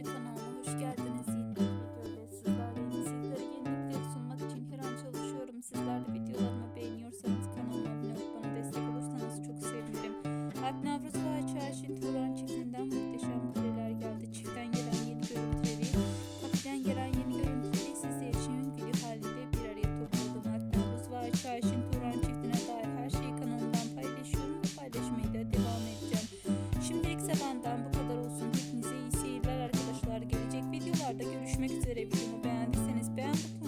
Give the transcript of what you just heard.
是。videolarda görüşmek üzere. Videomu beğendiyseniz beğen butonuna